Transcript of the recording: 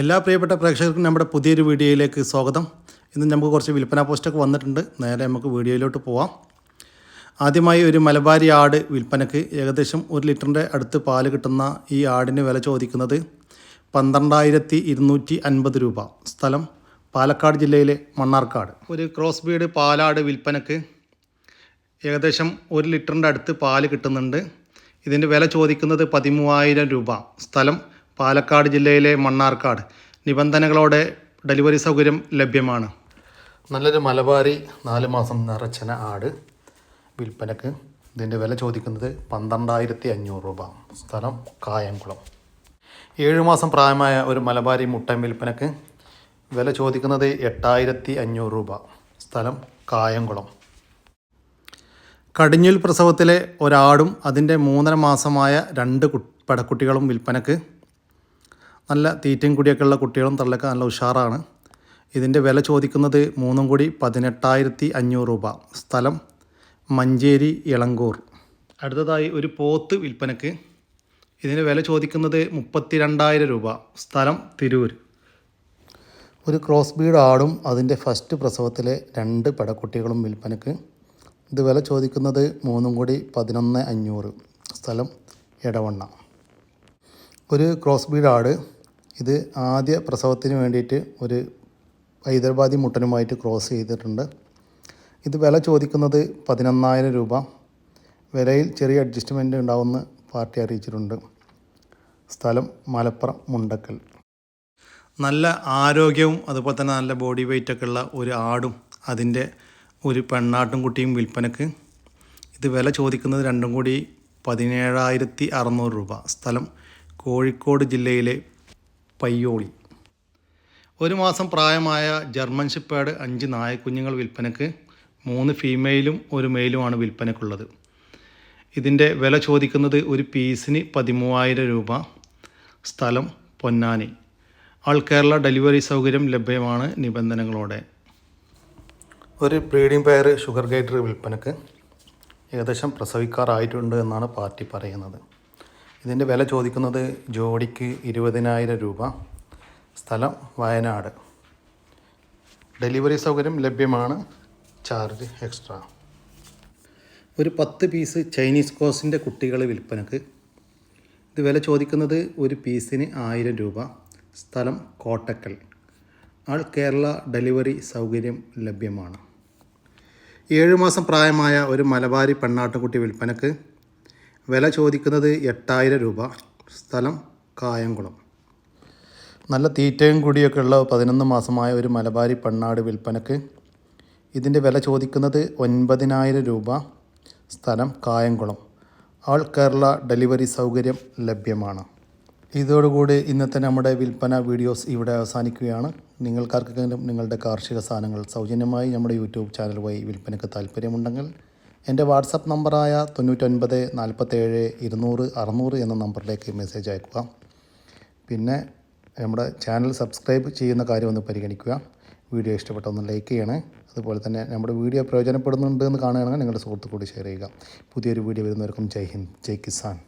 എല്ലാ പ്രിയപ്പെട്ട പ്രേക്ഷകർക്കും നമ്മുടെ പുതിയൊരു വീഡിയോയിലേക്ക് സ്വാഗതം. ഇന്ന് നമുക്ക് കുറച്ച് വിൽപ്പന പോസ്റ്റൊക്കെ വന്നിട്ടുണ്ട്. നേരെ നമുക്ക് വീഡിയോയിലോട്ട് പോവാം. ആദ്യമായി ഒരു മലബാരി ആട് വിൽപ്പനക്ക് ഏകദേശം ഒരു ലിറ്ററിന്റെ അടുത്ത് പാൽ കിട്ടുന്ന ഈ ആടിന് വില ചോദിക്കുന്നത് പന്ത്രണ്ടായിരത്തി ഇരുന്നൂറ്റി അൻപത് രൂപ. സ്ഥലം പാലക്കാട് ജില്ലയിലെ മണ്ണാർക്കാട്. ഒരു ക്രോസ് ബീഡ് പാലാട് വിൽപ്പനക്ക് ഏകദേശം ഒരു ലിറ്ററിന്റെ അടുത്ത് പാൽ കിട്ടുന്നുണ്ട്. ഇതിന്റെ വില ചോദിക്കുന്നത് പതിമൂവായിരം രൂപ. സ്ഥലം പാലക്കാട് ജില്ലയിലെ മണ്ണാർക്കാട്. നിബന്ധനകളോടെ ഡെലിവറി സൗകര്യം ലഭ്യമാണ്. നല്ലൊരു മലബാരി നാല് മാസം നിറച്ചന ആട് വിൽപ്പനക്ക്. ഇതിന്റെ വില ചോദിക്കുന്നത് പന്ത്രണ്ടായിരത്തി അഞ്ഞൂറ് രൂപ. സ്ഥലം കായംകുളം. ഏഴ് മാസം പ്രായമായ ഒരു മലബാരി മുട്ടൻ വിൽപ്പനക്ക് വില ചോദിക്കുന്നത് എട്ടായിരത്തി അഞ്ഞൂറ് രൂപ. സ്ഥലം കായംകുളം. കടിഞ്ഞിൽ പ്രസവത്തിലെ ഒരാടും അതിന്റെ മൂന്നര മാസമായ രണ്ട് പടക്കുട്ടികളും വിൽപ്പനക്ക് നല്ല തീറ്റയും കുടിയൊക്കെ ഉള്ള കുട്ടികളും തള്ളൊക്കെ നല്ല ഉഷാറാണ്. ഇതിന്റെ വില ചോദിക്കുന്നത് മൂന്നും കൂടി പതിനെട്ടായിരത്തി അഞ്ഞൂറ് രൂപ. സ്ഥലം മഞ്ചേരി ഇളങ്കൂർ. അടുത്തതായി ഒരു പോത്ത് വിൽപ്പനക്ക്. ഇതിന്റെ വില ചോദിക്കുന്നത് മുപ്പത്തി രണ്ടായിരം രൂപ. സ്ഥലം തിരൂർ. ഒരു ക്രോസ് ബീഡ് ആടും അതിന്റെ ഫസ്റ്റ് പ്രസവത്തിലെ രണ്ട് പടക്കുട്ടികളും വിൽപ്പനക്ക്. ഇത് വില ചോദിക്കുന്നത് മൂന്നും കൂടി പതിനൊന്ന് അഞ്ഞൂറ്. സ്ഥലം എടവണ്ണ. ഒരു ക്രോസ് ബ്രീഡ് ആട്. ഇത് ആദ്യ പ്രസവത്തിന് വേണ്ടിയിട്ട് ഒരു ഹൈദരാബാദി മുട്ടനുമായിട്ട് ക്രോസ് ചെയ്തിട്ടുണ്ട്. ഇത് വില ചോദിക്കുന്നത് പതിനൊന്നായിരം രൂപ. വിലയിൽ ചെറിയ അഡ്ജസ്റ്റ്മെന്റ് ഉണ്ടാവുമെന്ന് പാർട്ടി അറിയിച്ചിട്ടുണ്ട്. സ്ഥലം മലപ്പുറം മുണ്ടക്കൽ. നല്ല ആരോഗ്യവും അതുപോലെ തന്നെ നല്ല ബോഡി വെയിറ്റൊക്കെ ഉള്ള ഒരു ആടും അതിന്റെ ഒരു പെണ്ണാട്ടും കുട്ടിയും വിൽപ്പനക്ക്. ഇത് വില ചോദിക്കുന്നത് രണ്ടും കൂടി പതിനേഴായിരത്തി അറുന്നൂറ് രൂപ. സ്ഥലം കോഴിക്കോട് ജില്ലയിലെ പയ്യോളി. ഒരു മാസം പ്രായമായ ജർമ്മൻ ഷിപ്പേഡ് അഞ്ച് നായക്കുഞ്ഞുങ്ങൾ വിൽപ്പനയ്ക്ക് മൂന്ന് ഫീമെയിലും ഒരു മെയിലുമാണ് വിൽപ്പനക്കുള്ളത് ഇതിന്റെ വില ചോദിക്കുന്നത് ഒരു പീസിന് പതിമൂവായിരം രൂപ. സ്ഥലം പൊന്നാനി. ആൾ കേരള ഡെലിവറി സൗകര്യം ലഭ്യമാണ് നിബന്ധനകളോടെ. ഒരു ബ്രീഡിംഗ് പെയർ ഷുഗർ ഗൈഡർ വിൽപ്പനയ്ക്ക് ഏകദേശം പ്രസവിക്കാറായിട്ടുണ്ട് എന്നാണ് പാർട്ടി പറയുന്നത്. ഇതിന്റെ വില ചോദിക്കുന്നത് ജോഡിക്ക് ഇരുപതിനായിരം രൂപ. സ്ഥലം വയനാട്. ഡെലിവറി സൗകര്യം ലഭ്യമാണ്. Charge extra. ഒരു പത്ത് പീസ് ചൈനീസ് കോസിന്റെ കുട്ടികൾ വിൽപ്പനക്ക്. ഇത് വില ചോദിക്കുന്നത് ഒരു പീസിന് ആയിരം രൂപ. സ്ഥലം കോട്ടക്കൽ. ആൾ കേരള ഡെലിവറി സൗകര്യം ലഭ്യമാണ്. ഏഴുമാസം പ്രായമായ ഒരു മലബാരി പെണ്ണാട്ടുകുട്ടി വിൽപ്പനക്ക് വില ചോദിക്കുന്നത് എട്ടായിരം രൂപ. സ്ഥലം കായംകുളം. നല്ല തീറ്റയും കൂടിയൊക്കെ ഉള്ള പതിനൊന്ന് മാസമായ ഒരു മലബാരി പണ്ണാട് വിൽപ്പനക്ക് ഇതിന്റെ വില ചോദിക്കുന്നത് ഒൻപതിനായിരം രൂപ. സ്ഥലം കായംകുളം. ആൾ കേരള ഡെലിവറി സൗകര്യം ലഭ്യമാണ്. ഇതോടുകൂടി ഇന്നത്തെ നമ്മുടെ വിൽപ്പന വീഡിയോസ് ഇവിടെ അവസാനിക്കുകയാണ്. നിങ്ങൾക്കാർക്കെങ്കിലും നിങ്ങളുടെ കാർഷിക സാധനങ്ങൾ സൗജന്യമായി നമ്മുടെ യൂട്യൂബ് ചാനൽ വഴി വിൽപ്പനയ്ക്ക് താല്പര്യമുണ്ടെങ്കിൽ എന്റെ വാട്സപ്പ് നമ്പറായ തൊണ്ണൂറ്റൊൻപത് നാൽപ്പത്തേഴ് ഇരുന്നൂറ് അറുന്നൂറ് എന്ന നമ്പറിലേക്ക് മെസ്സേജ് അയക്കുക. പിന്നെ നമ്മുടെ ചാനൽ സബ്സ്ക്രൈബ് ചെയ്യുന്ന കാര്യം ഒന്ന് പരിഗണിക്കുക. വീഡിയോ ഇഷ്ടപ്പെട്ട ഒന്ന് ലൈക്ക് ചെയ്യണേ. അതുപോലെ തന്നെ നമ്മുടെ വീഡിയോ പ്രയോജനപ്പെടുന്നുണ്ട് എന്ന് കാണുകയാണെങ്കിൽ നിങ്ങളുടെ സുഹൃത്തുക്കൂടി ഷെയർ ചെയ്യുക. പുതിയൊരു വീഡിയോ വരുന്നവർക്കും ജയ് ഹിന്ദ് ജയ് കിസാൻ.